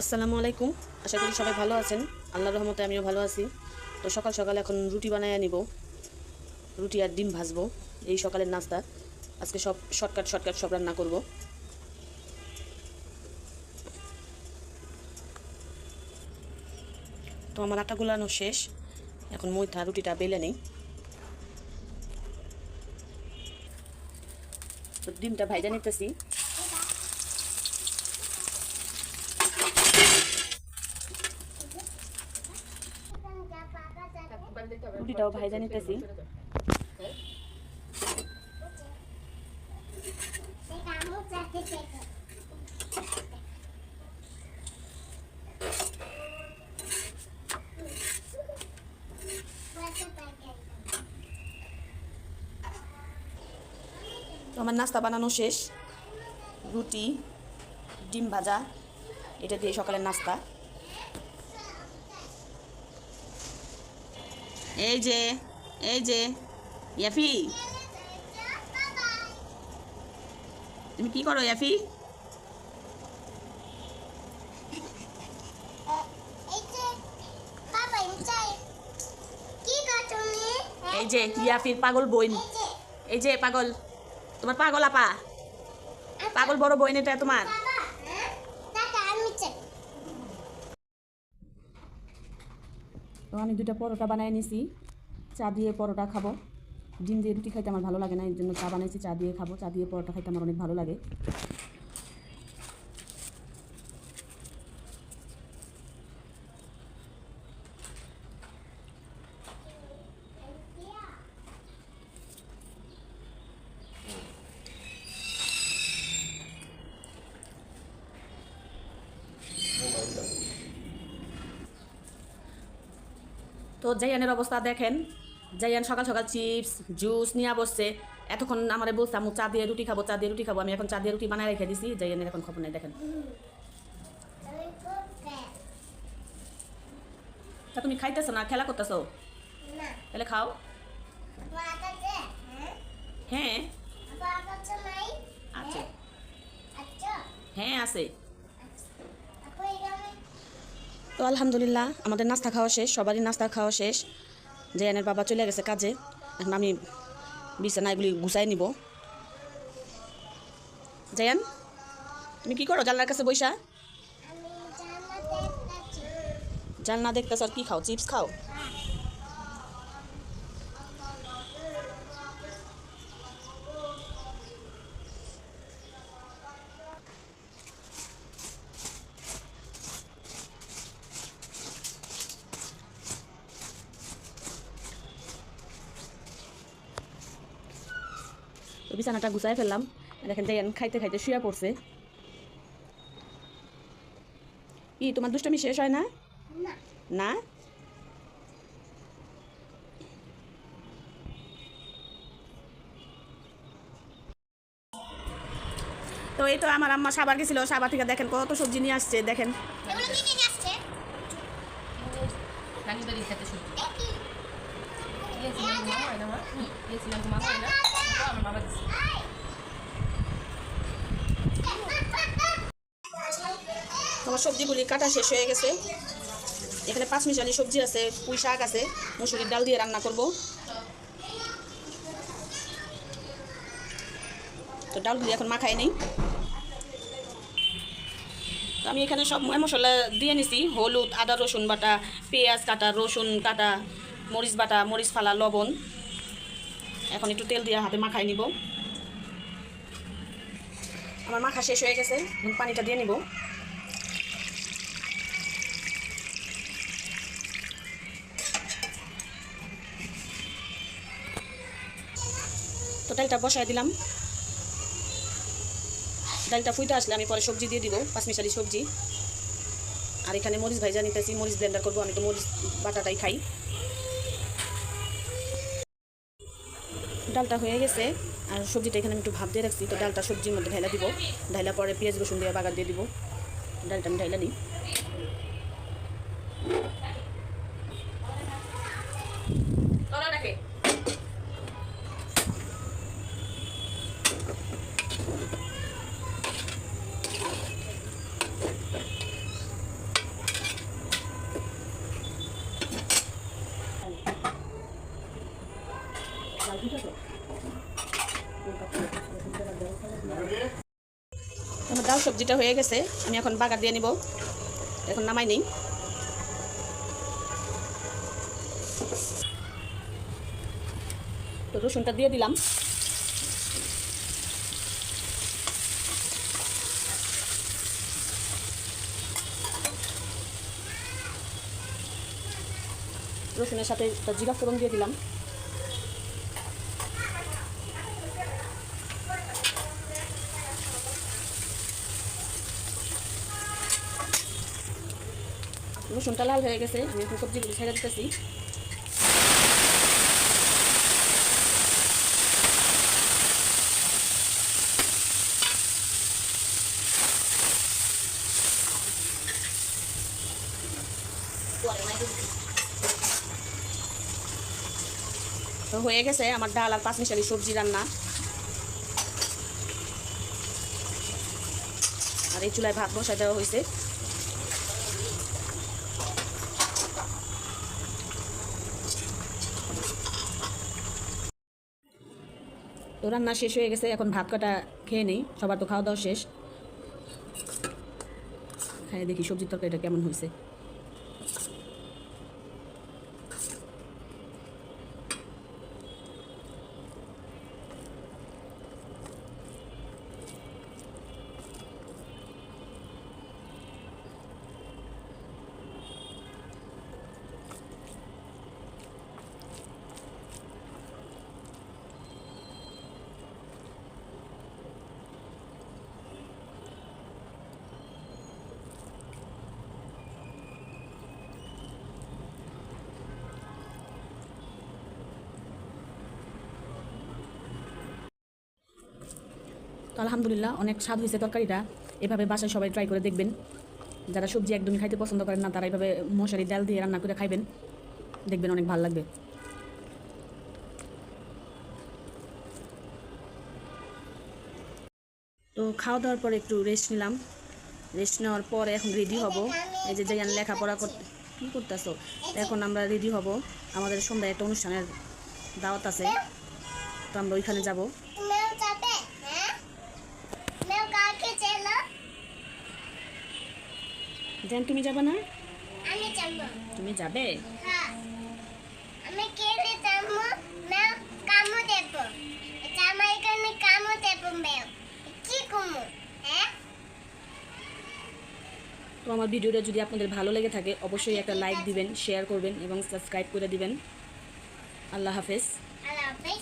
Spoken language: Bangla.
আসসালামু আলাইকুম। আশা করি সবাই ভালো আছেন। আল্লাহর রহমতে আমিও ভালো আছি। তো সকাল সকাল এখন রুটি বানায় নিব। রুটি আর ডিম ভাজবো। এই সকালের নাস্তা। আজকে সব শর্টকাট শর্টকাট সব রান্না করব। তো আমার আটা গুলানো শেষ। এখন ময়দা রুটিটা বেলে নেই। তো ডিমটা ভাইজা নিতেছি। রুটিটাও ভাইজা নিতেছি। আমার নাস্তা বানানো শেষ। রুটি ডিম ভাজা এটা দিয়ে সকালের নাস্তা। এই যে এই যে, ইয়াফি। তুমি কি করো, ইয়াফি? এই যে, ইয়াফির পাগল বইন এই যে, পাগল। তোমার পাগল আপা? পাগল বড় বইন এটা তোমার? তো আমি দুটা পরোটা বানিয়ে নিছি। চা দিয়ে পরোটা খাব। ডিম দিয়ে রুটি খাইতে আমার ভালো লাগে না, এর জন্য চা বানাইছি, চা দিয়ে খাব। চা দিয়ে পরোটা খাইতে আমার অনেক ভালো লাগে। তো জাইয়ানের অবস্থা দেখেন। জাইয়ান সকাল সকাল চিপস জুস নিয়ে বসছে। এতক্ষণ আমার বলছে আমি চা দিয়ে রুটি খাব চা দিয়ে রুটি খাব। আমি এখন চা দিয়ে রুটি বানায় রেখে দিছি জাইয়ানের এখন খবর নেই দেখেন। তা তুমি খাইতেছো না? খেলা করতেছো? তাহলে খাও। হ্যাঁ আছে। হ্যাঁ আছে। তো আলহামদুলিল্লাহ আমাদের নাস্তা খাওয়া শেষ সবারই নাস্তা খাওয়া শেষ। জয়ানের বাবা চলে গেছে কাজে এখন আমি বিছানা এগুলি গুছাই নিব। জয়ান তুমি কি করো জানলার কাছে বৈশা জানলা দেখতেছ আর কি খাও চিপস খাও? তো বিছানাটা গুছাই ফেললাম। দেখেন জায়ান খাইতে খাইতে শুয়ে পড়ছে। কি তোমার দুষ্টামি শেষ হয় না? না? তো এই তো আমার আম্মা সাবার গেছিল সাবার থেকে দেখেন কত সবজি নিয়ে আসছে দেখেন। গিয়েছিলাম আমার সবজিগুলি কাটা শেষ হয়ে গেছে। এখানে পাঁচ মিশালি সবজি আছে, পুঁই শাক আছে, মুসুরির ডাল দিয়ে রান্না করব। তো ডালগুলি এখন মাখাই নেই। আমি এখানে সব মশলা দিয়ে নিছি, হলুদ, আদা রসুন বাটা, পেঁয়াজ কাটা, রসুন কাটা, মরিচ বাটা, মরিচ ফালা, লবণ। এখন একটু তেল দিয়ে হাতে মাখাই নিব। আমার মাখা শেষ হয়ে গেছে পানিটা দিয়ে নিব। তো ডালটা বসায় দিলাম। ডালটা ফুইতে আসলে আমি পরে সবজি দিয়ে দিব পাঁচমিশালি সবজি। আর এখানে মরিচ ভাইজা নিতেছি, মরিচ ব্লেন্ডার করব আমি তো মরিচ বাটাটাই খাই। ডালটা হয়ে গেছে, আর সবজিটা এখানে আমি একটু ভাব দিয়ে রাখছি, তো ডালটা সবজির মধ্যে ঢাইলা দিব। ঢাইলা পরে পেঁয়াজ রসুন দিয়ে বাগার দিয়ে দিব। ডালটা আমি ঢাইলা নিই আমার ডাল সবজিটা হয়ে গেছে, আমি এখন বাগা দিয়ে নিব। এখন নামাই নেই। তো রসুনটা দিয়ে দিলাম। রসুনের সাথে জিরা ফোরন দিয়ে দিলাম। রসুনটা লাল হয়ে গেছে, আমি এখন সবজিগুলো ছেড়ে দিতেছি। তো হয়ে গেছে আমার ডাল আর পাঁচ মিশালি সবজি রান্না। আর এই চুলায় ভাত বসাই দেওয়া হয়েছে। তো রান্না শেষ হয়ে গেছে, এখন ভাত কাটা খেয়ে নেই, সবার তো খাওয়া দাওয়া শেষ। হ্যাঁ দেখি সবজির তরকারিটা কেমন হয়েছে। তো আলহামদুলিল্লাহ, অনেক স্বাদ হয়েছে তরকারিটা। এভাবে বাসায় সবাই ট্রাই করে দেখবেন। যারা সবজি একদমই খাইতে পছন্দ করেন না, তারা এভাবে মশারি, ডাল দিয়ে রান্না করে খাইবেন। দেখবেন অনেক ভালো লাগবে। তো খাওয়া দাওয়ার পরে একটু রেস্ট নিলাম। রেস্ট নেওয়ার পরে এখন রেডি হব। এই যে যাইয়ান লেখাপড়া করতে কী করতেছো? এখন আমরা রেডি হব। আমাদের সন্ধ্যায় একটা অনুষ্ঠানের দাওয়াত আছে। তো আমরা ওইখানে যাবে হ্যাঁ মেও কাকে চেলো জান তুমি যাবে না? আমি যাব। তুমি যাবে? হ্যাঁ। আমি কেলে যাব মেও কামো দেব। আমার এখানে কামো দেব মেও কি কমু হ্যাঁ? তো আমার ভিডিওটা যদি আপনাদের ভালো লেগে থাকে অবশ্যই একটা লাইক দিবেন শেয়ার করবেন এবং সাবস্ক্রাইব করে দিবেন। আল্লাহ হাফেজ। আল্লাহ হাফেজ।